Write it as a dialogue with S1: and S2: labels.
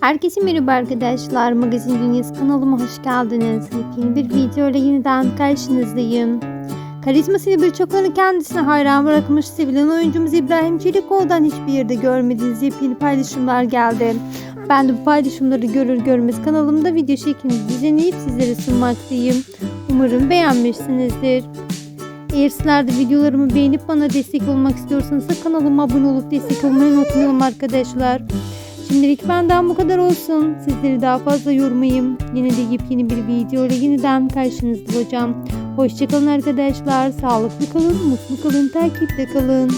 S1: Herkese merhaba arkadaşlar. Magazin Dünyası kanalıma hoş geldiniz. Yepyeni bir video ile yeniden karşınızdayım. Karizmasıyla birçoklarını kendisine hayran bırakmış sevilen oyuncumuz İbrahim Çelikoğlu'dan hiçbir yerde görmediğiniz yepyeni paylaşımlar geldi. Ben de bu paylaşımları görür görmez kanalımda video şeklinde düzenleyip sizlere sunmaktayım. Umarım beğenmişsinizdir. Eğer sizler de videolarımı beğenip bana destek olmak istiyorsanız kanalıma abone olup destek olmayı unutmayalım arkadaşlar. Şimdilik benden bu kadar olsun. Sizleri daha fazla yormayayım. Yine de yepyeni bir video ile yeniden karşınızda olacağım. Hoşçakalın arkadaşlar. Sağlıklı kalın, mutlu kalın, takipte kalın.